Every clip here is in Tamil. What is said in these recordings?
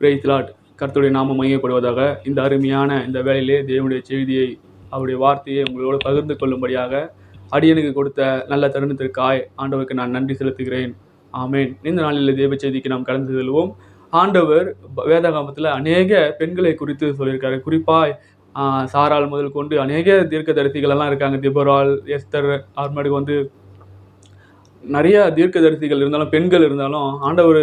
பிரைஸ் லாட் கர்த்தருடைய நாமம் மையப்படுவதாக இந்த அருமையான இந்த வேலையிலே தேவனுடைய செய்தியை அவருடைய வார்த்தையை உங்களோடு பகிர்ந்து கொள்ளும்படியாக அடியனுக்கு கொடுத்த நல்ல தருணத்திற்காய் ஆண்டவருக்கு நான் நன்றி செலுத்துகிறேன். ஆமேன். இந்த நாளில் தேவ செய்திக்கு நாம் கடந்து செல்வோம். ஆண்டவர் வேதகாமத்தில் அநேக பெண்களை குறித்து சொல்லியிருக்காரு. குறிப்பாய் சாரால் முதல் கொண்டு அநேக தீர்க்கதரிசிகள் எல்லாம் இருக்காங்க. திபரால் எஸ்தர் அப்புறமேட்டுக்கு வந்து நிறைய தீர்க்கதரிசிகள் இருந்தாலும் பெண்கள் இருந்தாலும் ஆண்டவர்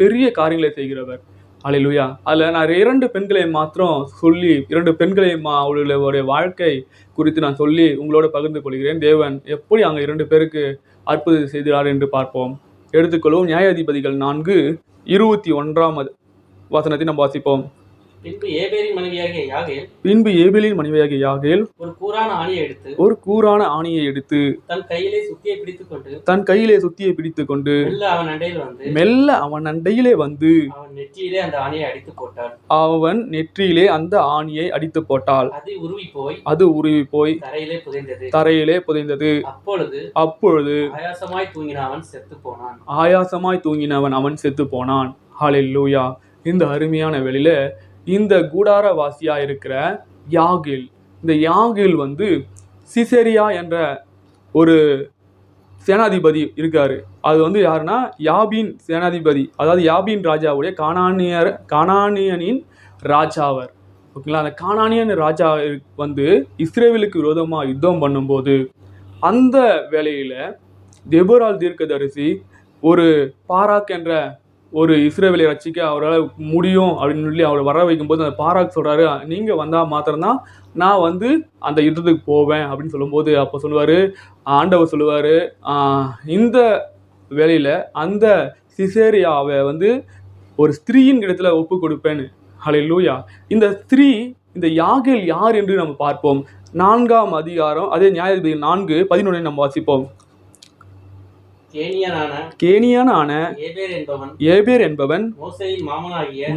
பெரிய காரியங்களை செய்கிறவர். அலையிலுயா அதில் நான் இரண்டு பெண்களை மாத்திரம் சொல்லி இரண்டு பெண்களை மா அவர்களுடைய வாழ்க்கை குறித்து நான் சொல்லி உங்களோட பகிர்ந்து கொள்கிறேன். தேவன் எப்படி அங்கே இரண்டு பேருக்கு அற்புதம் செய்தார் என்று பார்ப்போம். எடுத்துக்கொள்வோம். நியாயாதிபதிகள் நான்கு இருபத்தி ஒன்றாம் வசனத்தை நாம் வாசிப்போம். பின்பு ஏபேரின் மனைவியாகிய யாகேல் பின்பு ஏபேலின் மனைவியாகிய யாகேல் ஒரு கூரான ஆணியை எடுத்து ஒரு கூரான ஆணியை எடுத்து தன் கையிலே சுத்தியை பிடித்துக் கொண்டு தன் கையிலே சுத்தியை பிடித்து கொண்டு மெல்ல அவன் அண்டையில் வந்து மெல்ல அவன் அண்டையிலே வந்து அவன் நெற்றியிலே அந்த ஆணியை அடித்து போட்டான். அவன் நெற்றியிலே அந்த ஆணியை அடித்து போட்டாள். அது உருவி போய் அது உருவி போய் தரையிலே புதைந்தது. தரையிலே புதைந்தது. அப்பொழுது அப்பொழுது ஆயாசமாய் தூங்கின அவன் செத்து போனான். ஆயாசமாய் தூங்கினவன் அவன் செத்து போனான். ஹalleluya இந்த அருமையான வெளியில இந்த கூடாரவாசியாக இருக்கிற யாகில். இந்த யாகில் வந்து சிசேரியா என்ற ஒரு சேனாதிபதி இருக்காரு. அது வந்து யாருன்னா? யாபின் சேனாதிபதி. அதாவது யாபின் ராஜாவுடைய கானானியர் கானானியனின் ராஜாவர். ஓகேங்களா? அந்த கானானியன் ராஜா வந்து இஸ்ரேவேலுக்கு விரோதமாக யுத்தம் பண்ணும்போது அந்த வேலையில் தெபோரால் தீர்க்கதரிசி ஒரு பாராக் என்ற ஒரு இஸ்ரேவேலை ரட்சிக்க அவரால் முடியும் அப்படின்னு சொல்லி அவரை வர வைக்கும்போது அந்த பாராக் சொல்கிறாரு நீங்கள் வந்தால் மாத்திரம்தான் நான் வந்து அந்த யுத்தத்துக்கு போவேன் அப்படின்னு சொல்லும்போது அப்போ சொல்லுவார் ஆண்டவர் சொல்லுவார் இந்த வேலையில் அந்த சிசேரியாவை வந்து ஒரு ஸ்திரீயின் இடத்துல ஒப்பு கொடுப்பேன்னு லூயா இந்த ஸ்திரீ இந்த யாகில் யார் என்று நம்ம பார்ப்போம். நான்காம் அதிகாரம் அதே நியாயாதிபதி நான்கு பதினொன்றை நம்ம வாசிப்போம். கேனியனான ஏபேர் என்பவன்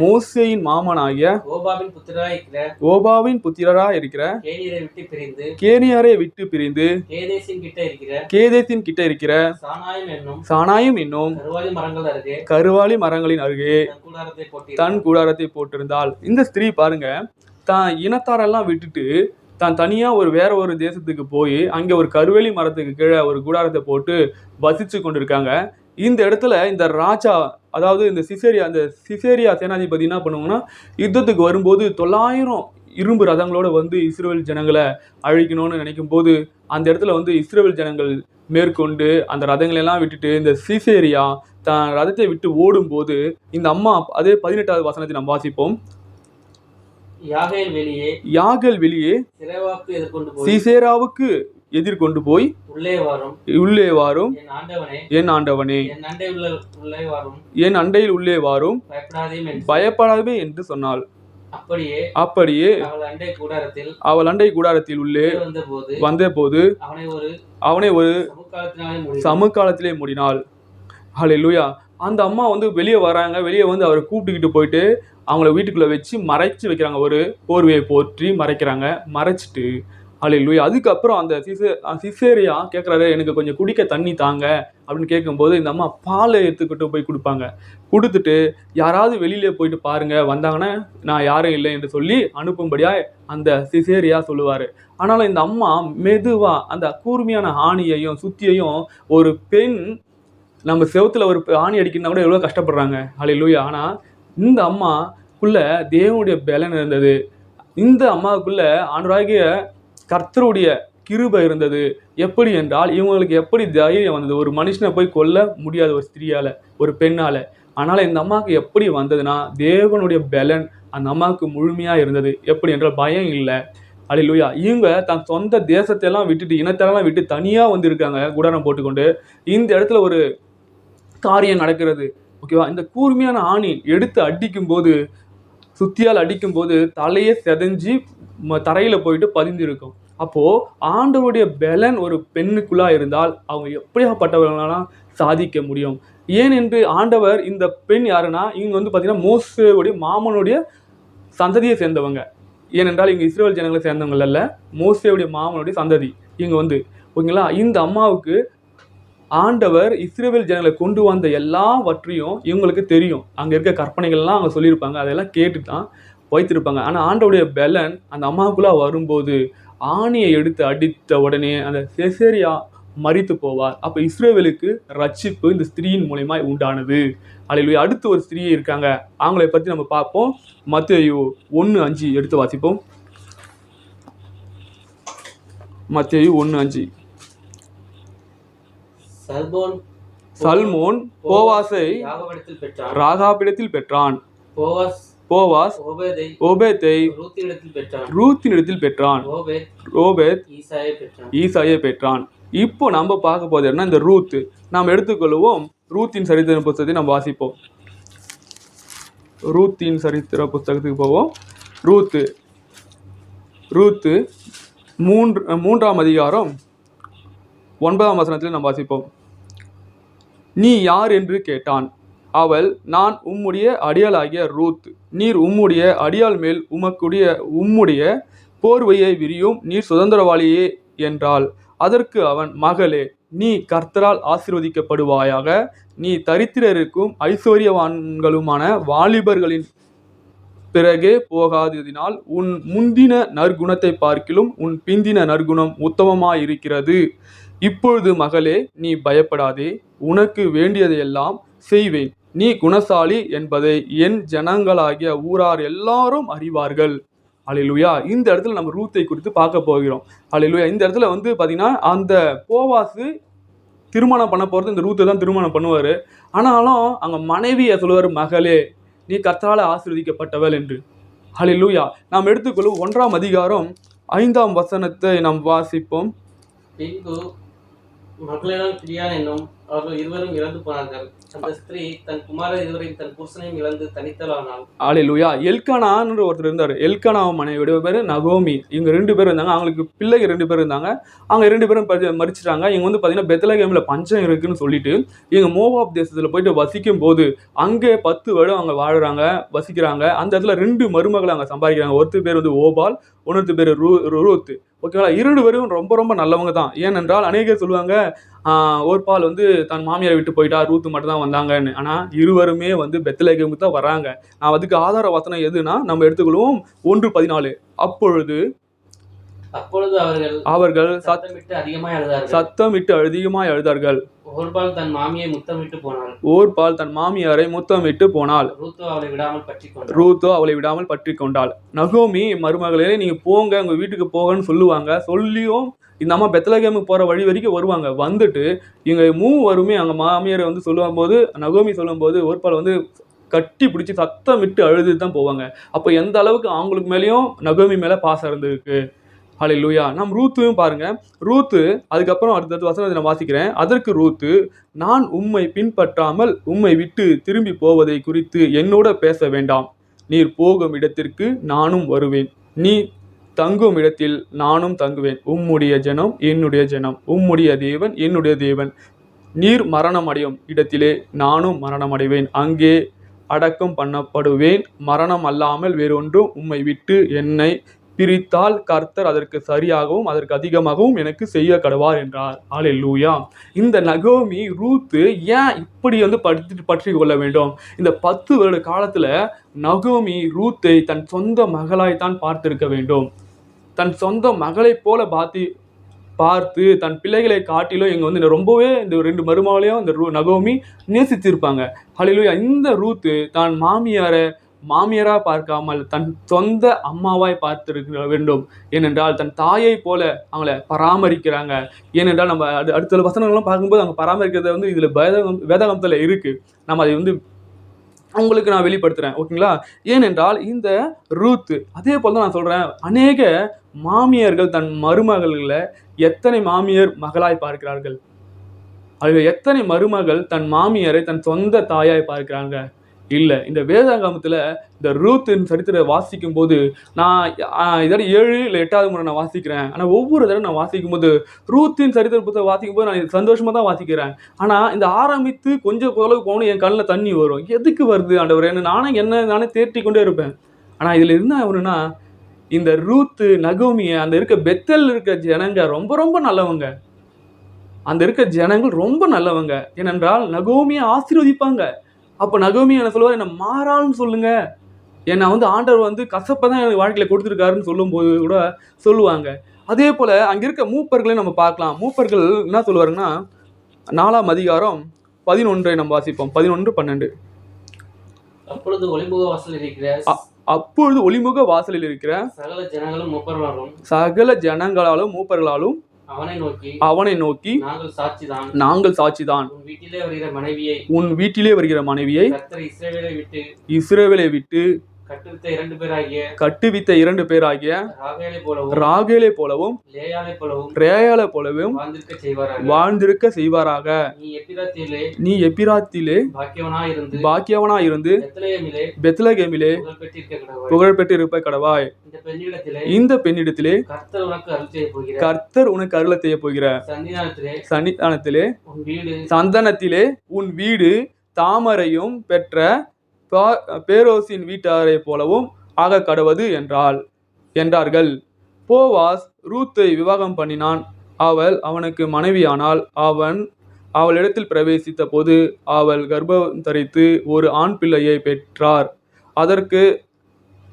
மோசையின் மாமனாகிய ஓபாவின் புத்திரராய் இருக்கிற கேனியரை விட்டு பிரிந்து கேதேசின் கிட்ட இருக்கிற கேதேத்தின் கிட்ட இருக்கிற சானாயம் என்னும் கருவாலி மரங்களின் அருகே தன் கூடாரத்தை போட்டு தன் கூடாரத்தை போட்டிருந்தாள். இந்த ஸ்திரீ பாருங்க தான் இனத்தாரெல்லாம் விட்டுட்டு தான் தனியாக ஒரு வேற ஒரு தேசத்துக்கு போய் அங்கே ஒரு கருவேலி மரத்துக்கு கீழே ஒரு கூடாரத்தை போட்டு வசிச்சு கொண்டிருக்காங்க. இந்த இடத்துல இந்த ராஜா அதாவது இந்த சிசேரியா அந்த சிசேரியா சேனாதிபதி என்ன பண்ணுவாங்கன்னா யுத்தத்துக்கு வரும்போது தொள்ளாயிரம் இரும்பு ரதங்களோடு வந்து இஸ்ரேல் ஜனங்களை அழிக்கணும்னு நினைக்கும் போது அந்த இடத்துல வந்து இஸ்ரேல் ஜனங்கள் மேற்கொண்டு அந்த ரதங்களை எல்லாம் விட்டுட்டு இந்த சிசேரியா தான் ரதத்தை விட்டு ஓடும்போது இந்த அம்மா அதே பதினெட்டாவது வசனத்தை நம்ம வாசிப்போம். யாகேல் வெளியே யாகல் வெளியே சிசேராவுக்கு எதிர்கொண்டு போய் உள்ளே வரும். உள்ளே வாரும். என் ஆண்டவனே என் அண்டையில் உள்ளே வாரும். பயப்படாதே என்று சொன்னாள். அப்படியே அப்படியே அவள் அண்டை கூடாரத்தில் உள்ளே வந்த போது அவனை ஒரு சமகாலத்திலே மூடினாள். ஹalleluya அந்த அம்மா வந்து வெளியே வராங்க. வெளியே வந்து அவரை கூப்பிட்டுக்கிட்டு போயிட்டு அவங்கள வீட்டுக்குள்ளே வச்சு மறைச்சு வைக்கிறாங்க. ஒரு போர்வையை போற்றி மறைக்கிறாங்க. மறைச்சிட்டு ஹalleluya அதுக்கப்புறம் அந்த சிசே சிசேரியா கேட்குறாரு எனக்கு கொஞ்சம் குடிக்க தண்ணி தாங்க. அப்படின்னு கேட்கும்போது இந்த அம்மா பாலை எடுத்துக்கிட்டு போய் கொடுப்பாங்க. கொடுத்துட்டு யாராவது வெளியிலே போயிட்டு பாருங்கள் வந்தாங்கன்னா நான் யாரும் இல்லை என்று சொல்லி அனுப்பும்படியாக அந்த சிசேரியா சொல்லுவார். ஆனாலும் இந்த அம்மா மெதுவாக அந்த கூர்மையான ஆணியையும் சுத்தியையும் ஒரு பெண் நம்ம செவுத்துல ஒரு ஆணி அடிக்கணும்னா கூட எவ்வளோ கஷ்டப்படுறாங்க. ஹalleluya ஆனால் இந்த அம்மாக்குள்ளே தேவனுடைய பலன் இருந்தது. இந்த அம்மாவுக்குள்ளே ஆண்டராகிய கர்த்தருடைய கிருபை இருந்தது. எப்படி என்றால் இவங்களுக்கு எப்படி தைரியம் வந்தது? ஒரு மனுஷனை போய் கொல்ல முடியாது ஒரு ஸ்திரியால் ஒரு பெண்ணால். ஆனால் இந்த அம்மாவுக்கு எப்படி வந்ததுன்னா தேவனுடைய பலன் அந்த அம்மாவுக்கு முழுமையாக இருந்தது. எப்படி என்றால் பயம் இல்லை. அழிலுயா இவங்க தன் சொந்த தேசத்தை எல்லாம் விட்டுட்டு இனத்தெல்லாம் விட்டு தனியாக வந்திருக்காங்க குடாரம் போட்டுக்கொண்டு. இந்த இடத்துல ஒரு காரியம் நடக்கிறது. ஓகேவா? இந்த கூர்மையான ஆணி எடுத்து அடிக்கும் போது சுத்தியால் அடிக்கும் போது தலையே செதஞ்சி ம- போயிட்டு பதிந்திருக்கும். அப்போது ஆண்டவருடைய பலன் ஒரு பெண்ணுக்குள்ளாக இருந்தால் அவங்க எப்படியாப்பட்டவர்களாலும் சாதிக்க முடியும்? ஏன் என்று ஆண்டவர் இந்த பெண் யாருன்னா இவங்க வந்து பார்த்தீங்கன்னா மோசேவுடைய மாமனுடைய சந்ததியை சேர்ந்தவங்க. ஏனென்றால் இங்கே இஸ்ரேல் ஜனங்களை சேர்ந்தவங்க அல்ல மோசேவுடைய மாமனுடைய சந்ததி இவங்க வந்து. ஓகேங்களா? இந்த அம்மாவுக்கு ஆண்டவர் இஸ்ரேல் ஜனங்களை கொண்டு வந்த எல்லாவற்றையும் இவங்களுக்கு தெரியும். அங்கே இருக்க கற்பனைகள்லாம் அவங்க சொல்லியிருப்பாங்க. அதெல்லாம் கேட்டு தான் வைத்திருப்பாங்க. ஆனால் ஆண்டவுடைய பெலன் அந்த அம்மாவுக்குள்ளே வரும்போது ஆணியை எடுத்து அடித்த உடனே அந்த செசேரியா மறித்து போவார். அப்போ இஸ்ரேவேலுக்கு ரட்சிப்பு இந்த ஸ்திரீயின் மூலயமா உண்டானது. அல்லேலூயா அடுத்து ஒரு ஸ்திரீ இருக்காங்க. அவங்களை பற்றி நம்ம பார்ப்போம். மத்தியோ ஒன்று அஞ்சு எடுத்து வாசிப்போம். மத்தியோ ஒன்று அஞ்சு. சல்மோன் போவாசை ராகாபிடத்தில் பெற்றான். போவாஸ் போவாஸ் ஓபேதை ஓபேத்தை ரூத்தினிடத்தில் பெற்றான். ஓபேத் ஈசாயை பெற்றான். இப்போ நம்ம பார்க்க போது என்ன இந்த ரூத். நாம் எடுத்துக்கொள்வோம் ரூத்தின் சரித்திர புத்தகத்தை நம்ம வாசிப்போம். ரூத்தின் சரித்திர புத்தகத்துக்கு போவோம். ரூத்து ரூத்து மூன்று மூன்றாம் அதிகாரம் ஒன்பதாம் வசனத்தில் நம்ம வாசிப்போம். நீ யார் என்று கேட்டான். அவள் நான் உம்முடைய அடியாளாகிய ரூத். நீர் உம்முடைய அடியாள் மேல் உமக்குடைய உம்முடைய போர்வையை விரியும். நீர் சுதந்திரவாளியே என்றாள். அதற்கு அவன் மகளே நீ கர்த்தரால் ஆசீர்வதிக்கப்படுவாயாக. நீ தரித்திரருக்கும் ஐஸ்வர்யவான்களுமான வாலிபர்களின் பிறகே போகாததினால் உன் முந்தின நற்குணத்தை பார்க்கிலும் உன் பிந்தின நற்குணம் உத்தமமாயிருக்கிறது. இப்பொழுது மகளே நீ பயப்படாதே. உனக்கு வேண்டியதையெல்லாம் செய்வேன். நீ குணசாலி என்பதை என் ஜனங்களாகிய ஊரார் எல்லாரும் அறிவார்கள். அலிலுயா இந்த இடத்துல நம்ம ரூத்தை குறித்து பார்க்க போகிறோம். அலிலுயா இந்த இடத்துல வந்து பார்த்தீங்கன்னா அந்த போவாசு திருமணம் பண்ண போகிறது இந்த ரூத்தை தான் திருமணம் பண்ணுவார். ஆனாலும் அங்கே மனைவியை சொல்லுவார் மகளே நீ கத்தால ஆசிர்வதிக்கப்பட்டவள் என்று. அலிலுயா நாம் எடுத்துக்கொள்ளும் ஒன்றாம் அதிகாரம் ஐந்தாம் வசனத்தை நாம் வாசிப்போம். பின்பு no le dan. அவர்கள் இருவரும் இறந்து போனார்கள். அந்த ஸ்திரீ தன் குமாரர் இருவரையும் தன் புருஷனையும் இழந்து தனித்தலானாள். ஹalleluya எல்கானான்னு ஒருத்தர் இருந்தார். எல்கானா மனைவியோட பேர் நகோமி இவங்க ரெண்டு பேர் இருந்தாங்க. அவங்களுக்கு பிள்ளைங்க ரெண்டு பேர் இருந்தாங்க. அவங்க ரெண்டு பேரும் பரி- மரிச்சிட்டாங்க இவங்க வந்து பார்த்தீங்கன்னா பெத்தலகேமில் பஞ்சம் இருக்குன்னு சொல்லிட்டு இவங்க மோவாப் தேசத்தில் போயிட்டு வசிக்கும் போது அங்கே பத்து வருடம் அவங்க வாழுறாங்க வசிக்கிறாங்க. அந்த இடத்துல ரெண்டு மருமகளை அங்கே சம்பாதிக்கிறாங்க. ஒருத்தர் பேர் வந்து ஓபால் இன்னொருத்தர் பேர் ரூ ரூத். ஓகேங்களா இரண்டு பேரும் ரொம்ப ரொம்ப நல்லவங்க தான். ஏனென்றால் அநேகர் சொல்லுவாங்க ஒரு பால் வந்து தன் மாமியாரை விட்டு போயிட்டா ரூத்து மட்டும் தான் வந்தாங்கன்னு. ஆனால் இருவருமே வந்து பெத்தலகேமுக்கு தான் வராங்க. நான் அதுக்கு ஆதார வசனம் எதுனா நம்ம எடுத்துக்கொள்வோம் ஒன்று பதினாலு. அப்பொழுது அப்பொழுது அவர்கள் அவர்கள் சத் சத்தமிட்டு அதிகமாய் அழுதார்கள். சத்தமிட்டு அதிகமாய் அழுதார்கள். ஒருபால் தன் மாமியை முத்தமிட்டு போனாள். ஓர்பால் தன் மாமியாரை முத்தமிட்டு போனாள். ரூத்து அவளை விடாமல் பற்றி ரூத்தோ அவளை விடாமல் பற்றி கொண்டாள். நகோமி மருமகளே நீங்க போங்க உங்க வீட்டுக்கு போங்கன்னு சொல்லுவாங்க. சொல்லியும் இந்த அம்மா பெத்தலகேமுக்கு போற வழி வரைக்கும் வருவாங்க. வந்துட்டு இவங்க மூவருமே அவங்க மாமியாரை வந்து சொல்லுவாங்க போது நகோமி சொல்லும்போது ஒருபால் வந்து கட்டி பிடிச்சி சத்தம் விட்டு அழுது தான் போவாங்க. அப்போ எந்த அளவுக்கு அவங்களுக்கு மேலேயும் நகோமி மேலே பாசம் இருந்திருக்கு? ஹலே லூயா நம் ரூத்தையும் பாருங்க. ரூத்து அதுக்கப்புறம் அடுத்தடுத்த வசனத்தை நான் வாசிக்கிறேன். அதற்கு ரூத்து நான் உம்மை பின்பற்றாமல் உம்மை விட்டு திரும்பி போவதை குறித்து என்னோட பேச வேண்டாம். நீர் போகும் இடத்திற்கு நானும் வருவேன். நீ தங்கும் இடத்தில் நானும் தங்குவேன். உம்முடைய ஜனம் என்னுடைய ஜனம். உம்முடைய தேவன் என்னுடைய தேவன். நீர் மரணம் அடையும் இடத்திலே நானும் மரணம் அடைவேன் அங்கே அடக்கம் பண்ணப்படுவேன். மரணம் அல்லாமல் வேறொன்றும் உம்மை விட்டு என்னை பிரித்தால் கர்த்தர் அதற்கு சரியாகவும் அதற்கு அதிகமாகவும் எனக்கு செய்ய கடவார் என்றார். லூயா இந்த நகோமி ரூத்து ஏன் இப்படி வந்து பற்றி பற்றி கொள்ள வேண்டும்? இந்த பத்து வருட காலத்தில் நகோமி ரூத்தை தன் சொந்த மகளாய்த்தான் பார்த்திருக்க வேண்டும். தன் சொந்த மகளைப் போல பார்த்து பார்த்து தன் பிள்ளைகளை காட்டிலும் இங்கே வந்து ரொம்பவே இந்த ரெண்டு மருமகளையும் இந்த ரூ நகோமி நேசித்திருப்பாங்க ஹalleluya. இந்த ரூத்து தான் மாமியாரை மாமியராக பார்க்காமல் தன் சொந்த அம்மாவாய் பார்த்திருக்க வேண்டும். ஏனென்றால் தன் தாயை போல அவங்கள பராமரிக்கிறாங்க. ஏனென்றால் நம்ம அடு அடுத்த வசனங்கள்லாம் பார்க்கும்போது அவங்க பராமரிக்கிறத வந்து இதில் வேதகம் வேதகத்தில் இருக்குது நம்ம அதை வந்து உங்களுக்கு நான் வெளிப்படுத்துகிறேன் ஓகேங்களா? ஏனென்றால் இந்த ரூத்து அதே போல் தான் நான் சொல்கிறேன் அநேக மாமியார்கள் தன் மருமகளை எத்தனை மாமியார் மகளாய் பார்க்கிறார்கள்? அது எத்தனை மருமகள் தன் மாமியாரை தன் சொந்த தாயாய் பார்க்கிறாங்க? இல்லை. இந்த வேதாகமத்தில் இந்த ரூத்தின் சரித்திர வாசிக்கும் போது நான் இதோட ஏழு இல்லை எட்டாவது முறை நான் வாசிக்கிறேன். ஆனால் ஒவ்வொரு தடவை நான் வாசிக்கும் போது ரூத்தின் சரித்திர புத்தகம் வாசிக்கும் போது நான் சந்தோஷமாக தான் வாசிக்கிறேன். ஆனால் இந்த ஆரம்பித்து கொஞ்சம் தொலைவு போகணும் என் கண்ணில் தண்ணி வரும். எதுக்கு வருது ஆண்டவர்? என்ன நானே என்ன நானே தேர்ட்டி கொண்டே இருப்பேன். ஆனால் இதில் என்ன ஒன்றுனா இந்த ரூத்து நகோமியை அந்த இருக்க பெத்தல் இருக்க ஜனங்க ரொம்ப ரொம்ப நல்லவங்க. அந்த இருக்க ஜனங்கள் ரொம்ப நல்லவங்க. ஏனென்றால் நகோமியை ஆசீர்வதிப்பாங்க. அப்போ நகோமி என்ன சொல்லுவார்? என்ன மாறான்னு சொல்லுங்க. என்னை வந்து ஆண்டவர் வந்து கசப்பை தான் எனக்கு வாழ்க்கையில் கொடுத்துருக்காருன்னு சொல்லும்போது கூட சொல்லுவாங்க. அதே போல் அங்கே இருக்க மூப்பர்களை நம்ம பார்க்கலாம். மூப்பர்கள் என்ன சொல்லுவாருன்னா நாலாம் அதிகாரம் பதினொன்றை நம்ம வாசிப்போம். பதினொன்று பன்னெண்டு. அப்பொழுது ஒளிமுக வாசல் இருக்கிற அப்பொழுது ஒளிமுக வாசலில் இருக்கிற சகல ஜனங்களும் மூப்பர்களும் சகல ஜனங்களாலும் மூப்பர்களாலும் அவனை நோக்கி அவனை நோக்கி நாங்கள் சாட்சிதான். நாங்கள் சாட்சிதான். உன் வீட்டிலே வருகிற மனைவியை உன் வீட்டிலே வருகிற மனைவியை கர்த்தர் இஸ்ரவேலை விட்டு இஸ்ரவேலை விட்டு கட்டுவித்த இரண்டு பேராகிய ராகேலை போலவும் ரேயாலை போலவும் வாழ்ந்திருக்க செய்வாராக. நீ எப்பிராத்திலே பாக்கியவனா இருந்து பெத்லகேமிலே புகழ் பெற்றிருக்க கடவுள் புகழ் பெற்று இருப்ப கடவாய். இந்த பெண்ணிடத்திலே கர்த்தர் உனக்கு அருள் செய்ய போகிற சன்னிதானத்திலே சந்தனத்திலே உன் வீடு தாமரையும் பெற்ற பேரோசின் வீட்டாரைப் போலவும் ஆக கடவது என்றாள். என்றார்கள். போவாஸ் ரூத்தை விவாகம் பண்ணினான். அவள் அவனுக்கு மனைவியானால் அவன் அவளிடத்தில் பிரவேசித்த போது அவள் கர்ப்பம் தரித்து ஒரு ஆண் பிள்ளையை பெற்றார். அதற்கு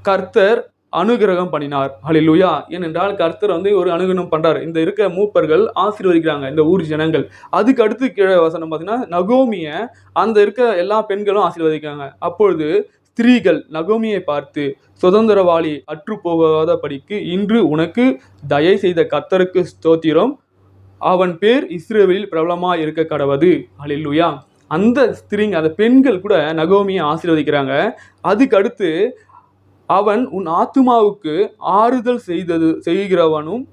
கர்த்தர் அனுகிரகம் பண்ணினார். ஹலிலுயா ஏனென்றால் கர்த்தர் வந்து ஒரு அனுகிரகம் பண்றார். இந்த இருக்க மூப்பர்கள் ஆசீர்வதிக்கிறாங்க இந்த ஊர் ஜனங்கள். அதுக்கு அடுத்து கீழே வசனம் பார்த்தீங்கன்னா நகோமிய அந்த இருக்க எல்லா பெண்களும் ஆசீர்வதிக்காங்க அப்பொழுது ஸ்திரீகள் நகோமியை பார்த்து சுதந்திரவாளி அற்று போகாதபடிக்கு இன்று உனக்கு தயை செய்த கர்த்தருக்கு ஸ்தோத்திரம். அவன் பேர் இஸ்ரேலில் பிரபலமாக இருக்க கடவது. ஹalleluya. அந்த ஸ்திரீங்க அந்த பெண்கள் கூட நகோமியை ஆசீர்வதிக்கிறாங்க. அதுக்கு அடுத்து அவன் உன் ஆத்துமாவுக்கு ஆறுதல் செய்தது செய்கிறவனும்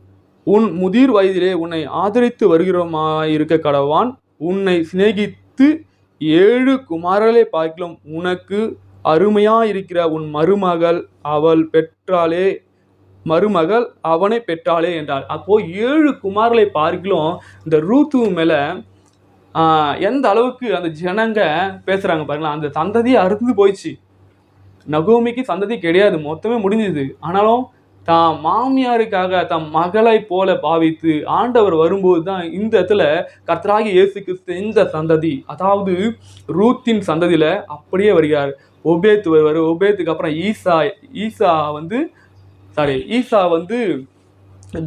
உன் முதிர் வயதிலே உன்னை ஆதரித்து வருகிறவமாயிருக்க கடவான். உன்னை சிநேகித்து ஏழு குமாரலை பார்க்கிலும் உனக்கு அருமையாயிருக்கிற உன் மருமகள் அவள் பெற்றாலே மருமகள் அவனை பெற்றாளே என்றாள். அப்போ ஏழு குமாரலை பார்க்கிலும் இந்த ரூத்து மேல எந்த அளவுக்கு அந்த ஜனங்க பேசுறாங்க பாருங்களேன் அந்த சந்ததியே அறுந்து போயிடுச்சு. நகோமிக்கு சந்ததி கிடையாது மொத்தமே முடிஞ்சுது. ஆனாலும் தான் மாமியாருக்காக தம் மகளை போல பாவித்து ஆண்டவர் வரும்போது தான் இந்த இடத்துல கர்த்தராகி இயேசுக்கு கிறிஸ்து இந்த சந்ததி அதாவது ரூத்தின் சந்ததியில் அப்படியே வருகிறார். ஒபேத் வருவார். ஒபேத்துக்கு அப்புறம் ஈசா ஈசா வந்து சாரி ஈசா வந்து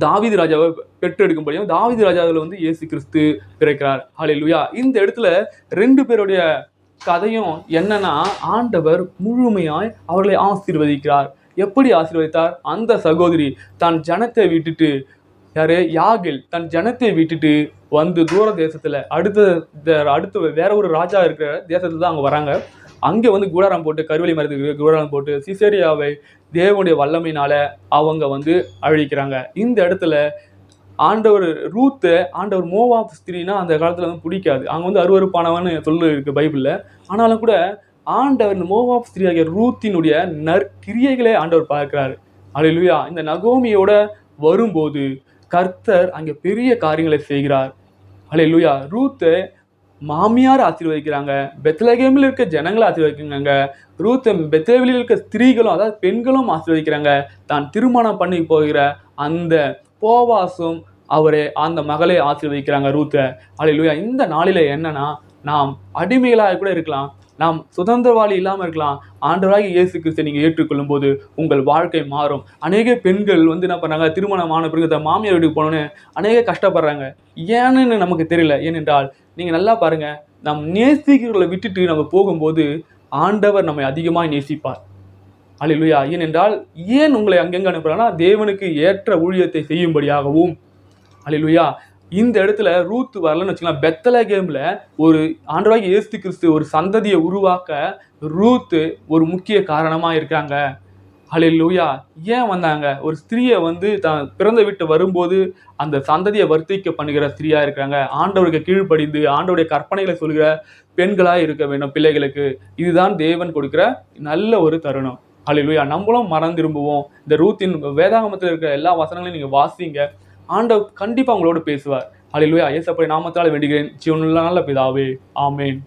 தாவிது ராஜாவை பெற்றெடுக்கும்படியும் தாவிது ராஜாவில் வந்து இயேசு கிறிஸ்து பிறக்கிறார். ஹalleluya இந்த இடத்துல ரெண்டு பேருடைய கதையும் என்னன்னா ஆண்டவர் முழுமையாய் அவர்களை ஆசீர்வதிக்கிறார். எப்படி ஆசீர்வதித்தார்? அந்த சகோதரி தன் ஜனத்தை விட்டுட்டு யாரு? யாகில் தன் ஜனத்தை விட்டுட்டு வந்து தூர தேசத்துல அடுத்த த- அடுத்த வேற ஒரு ராஜா இருக்கிற தேசத்துல தான் அவங்க வராங்க. அங்கே வந்து கூடாரம் போட்டு கருவலி மரத்துக்கு கூடாரம் போட்டு சிசேரியாவை தேவனுடைய வல்லமையினால அவங்க வந்து அழிக்கிறாங்க. இந்த இடத்துல ஆண்டவர் ரூத்து ஆண்டவர் மோவாப் ஸ்திரீனா அந்த காலத்தில் வந்து பிடிக்காது. அவங்க வந்து அருவருப்பானவன்னு சொல்லு இருக்கு பைபிளில். ஆனாலும் கூட ஆண்டவர் இந்த மோவாப் ஸ்திரீ ஆகிய ரூத்தினுடைய நற்கிரியைகளை ஆண்டவர் பார்க்கிறாரு. அழிலுயா இந்த நகோமியோட வரும்போது கர்த்தர் அங்கே பெரிய காரியங்களை செய்கிறார். அழிலுயா ரூத்தை மாமியார் ஆசீர்வதிக்கிறாங்க பெத்லகேமில் இருக்க ஜனங்களை ஆசீர்வதிக்கிறாங்க ரூத் பெத்தேவிலில் இருக்க ஸ்திரீகளும் அதாவது பெண்களும் ஆசீர்வதிக்கிறாங்க. தான் திருமணம் பண்ணி போகிற அந்த போவாசும் அவரே அந்த மகளை ஆசீர்வதிக்கிறாங்க ரூத்தை. அழிலுயா இந்த நாளில் என்னன்னா நாம் அடிமைகளாக கூட இருக்கலாம். நாம் சுதந்திரவாளி இல்லாமல் இருக்கலாம். ஆண்டவராக இயேசு கிறிஸ்தை நீங்கள் ஏற்றுக்கொள்ளும் போது உங்கள் வாழ்க்கை மாறும். அநேக பெண்கள் வந்து என்ன பண்ணாங்க திருமணம் ஆன பிறகு தன் மாமியார் வீட்டுக்கு போனோன்னு அநேக கஷ்டப்படுறாங்க. ஏன்னு நமக்கு தெரியல. ஏனென்றால் நீங்கள் நல்லா பாருங்க. நம் நேசிக்கிறவர்களை விட்டுட்டு நம்ம போகும்போது ஆண்டவர் நம்மை அதிகமாக நேசிப்பார். அழிலுயா ஏனென்றால் ஏன் உங்களை அங்கெங்க அனுப்புறாங்கன்னா தேவனுக்கு ஏற்ற ஊழியத்தை செய்யும்படியாகவும். அழிலுயா இந்த இடத்துல ரூத் வரலன்னு வச்சுக்கலாம் பெத்தலகேம்ல ஒரு ஆண்டவராகிய ஏசு கிறிஸ்து ஒரு சந்ததியை உருவாக்க ரூத்து ஒரு முக்கிய காரணமாக இருக்காங்க அழிலுயா ஏன் வந்தாங்க? ஒரு ஸ்திரியை வந்து தான் பிறந்த வீட்டு வரும்போது அந்த சந்ததியை வர்த்திக்க பண்ணுகிற ஸ்திரியாக இருக்காங்க ஆண்டவருக்கு கீழ்ப்படிந்து ஆண்டவருடைய கற்பனைகளை சொல்கிற பெண்களாக இருக்க வேண்டும் பிள்ளைகளுக்கு. இதுதான் தேவன் கொடுக்குற நல்ல ஒரு தருணம். அழிலுயா நம்மளும் மனம் திரும்புவோம். இந்த ரூத்தின் வேதாகமத்தில் இருக்கிற எல்லா வசனங்களையும் நீங்கள் வாசிங்க. ஆண்டவர் கண்டிப்பாக உங்களோட பேசுவார். அழிலுயா ஏசப்படி நாமத்தால் வேண்டுகிறேன். ஜீவனுள்ள நல்ல பிதாவே. ஆமேன்.